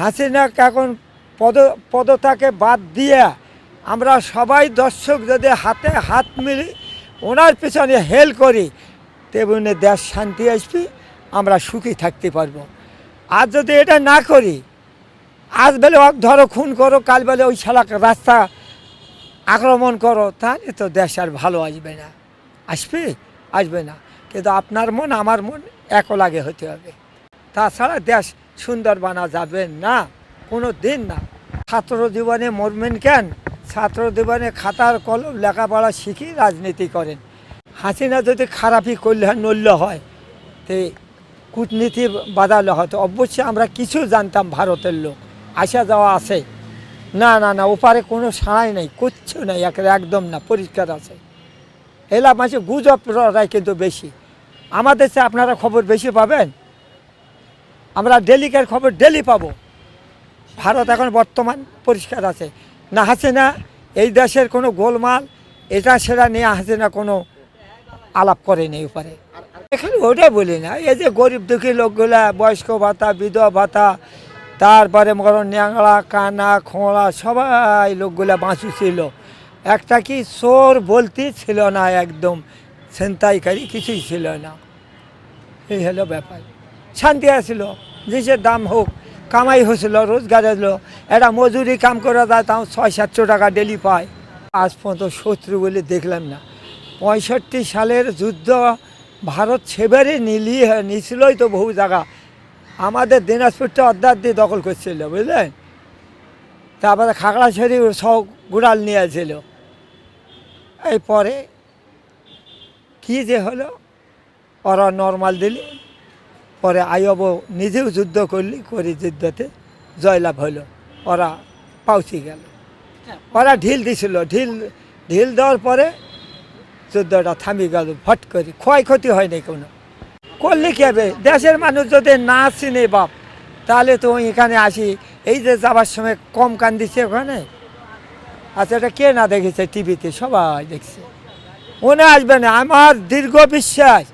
হাসিনা এখন পদ পদতাকে বাদ দিয়ে আমরা সবাই দর্শক যদি হাতে হাত মিলি ওনার পিছনে হেল করি তেমনি দেশ শান্তি আসবে, আমরা সুখী থাকতে পারব। আর যদি এটা না করি, আজ বেলে ধরো খুন করো, কাল বেলে ওই শালা রাস্তা আক্রমণ করো, তাহলে তো দেশ আর ভালো আসবে না। আসবে? আসবে না। কিন্তু আপনার মন, আমার মন এক লাগে হতে হবে। তাছাড়া দেশ সুন্দর বানা যাবে না, কোনো দিন না। ছাত্র জীবনে মরবেন কেন? ছাত্র জীবনে খাতার কলম লেখাপড়া শিখি রাজনীতি করেন। হাসিনা যদি খারাপই করলে নড়ল হয়, তে কূটনীতি বাদালো হয়তো অবশ্যই আমরা কিছু জানতাম ভারতের লোক। আসা যাওয়া আছে? না না না, ওপারে কোনো সাড়াই নাই, কিচ্ছু নাই একদম না, পরিষ্কার আছে। এলা মাসে গুজব কিন্তু বেশি। আমাদের চেয়ে আপনারা খবর বেশি পাবেন? আমরা ডেলিকার খবর ডেলি পাবো। ভারত এখন বর্তমান পরিষ্কার আছে। না হাসে না এই দেশের কোনো গোলমাল, এটা সেটা নিয়ে হাসে না কোনো আলাপ করেনি উপরে। এখানে ওটাই বলি না, এই যে গরিব দুঃখী লোকগুলা, বয়স্ক ভাতা, বিধবা ভাতা, তারপরে মরণ ন্যাংড়া, কানা, খোঁড়া, সবাই লোকগুলা বাঁচু ছিল। একটা কি চোর বলতে ছিল না একদম, ছিনতাইকারী কিছুই ছিল না। এই হলো ব্যাপার। শান্তি আসছিল জিনিসের দাম হোক, কামাই হয়েছিল, রোজগার হলো একটা মজুরি কাম করে দেয় তাও ছয়, সাতশো টাকা ডেলি পায়। আজ পর্যন্ত শত্রু বলে দেখলাম না। পঁয়ষট্টি সালের যুদ্ধ ভারত সেবারে নিলিয়ে, নিছিলই তো বহু জায়গা। আমাদের দিনাজপুরটা অর্ধার দিয়ে দখল করছিল, বুঝলেন? তারপরে খাগড়াছড়ি সব গুড়াল নিয়েছিল এই পরে কী যে হলো? ওরা নর্মাল দিলি পরে আইব নিজেও যুদ্ধ করলি, করে যুদ্ধতে জয়লাভ হলো ওরা পাউছি গেল। ওরা ঢিল দিছিল। ঢিল ঢিল দেওয়ার পরে যুদ্ধটা থামি গেল, ফট করে। ক্ষয়ক্ষতি হয়নি কোনো। করলে কি হবে দেশের মানুষ যদি না চিনে বাপ, তাহলে তো এখানে আসি, এই যে যাবার সময় কম কান দিচ্ছে ওখানে। আচ্ছা এটা কে না দেখেছে? টিভিতে সবাই দেখছে। মনে আসবে না। আমার দীর্ঘ বিশ্বাস।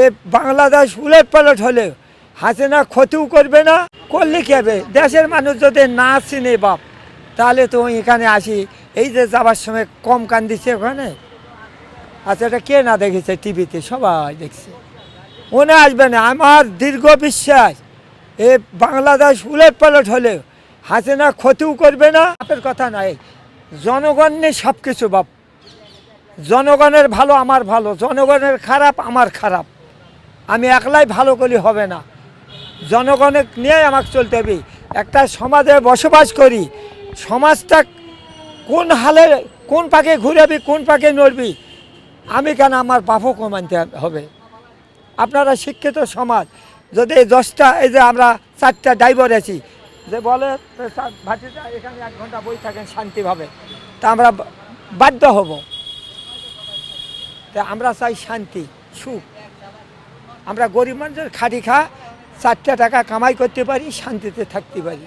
এ বাংলাদেশ উলট পালট হলে হাসিনা ক্ষতিও করবে না, করলে কি হবে? দেশের মানুষ যদি না চিনে বাপ, তাহলে তো এখানে আসি, এই যে যাবার সময় কম কান দিচ্ছে ওখানে। আচ্ছা এটা কে না দেখেছে টিভিতে? সবাই দেখছে। মনে আসবে না, আমার দীর্ঘ বিশ্বাস, এ বাংলাদেশ উলট পালট হলে হাসিনা ক্ষতিও করবে না। আপনার কথা নাই জনগণ নিয়ে সব কিছু বাপ। জনগণের ভালো আমার ভালো, জনগণের খারাপ আমার খারাপ। আমি একলাই ভালো করলে হবে না। জনগণের নিয়ে আমাকে চলতে হবে। একটা সমাজে বসবাস করি। সমাজটা কোন হালে, কোন পাকে ঘুরাবি, কোন পাকে নড়বি, আমি কেন আমার বাপও কমানতে হবে? আপনারা শিক্ষিত সমাজ, যদি এই দশটা, এই যে আমরা চারটা ড্রাইভার আছি, যে বলে ভাটিটা এখানে এক ঘণ্টা বই থাকেন শান্তিভাবে। তা আমরা বাধ্য হব। তা আমরা চাই শান্তি, সুখ। আমরা গরিব মানুষের খাটি খা চারটা টাকা কামাই করতে পারি শান্তিতে থাকতে পারি।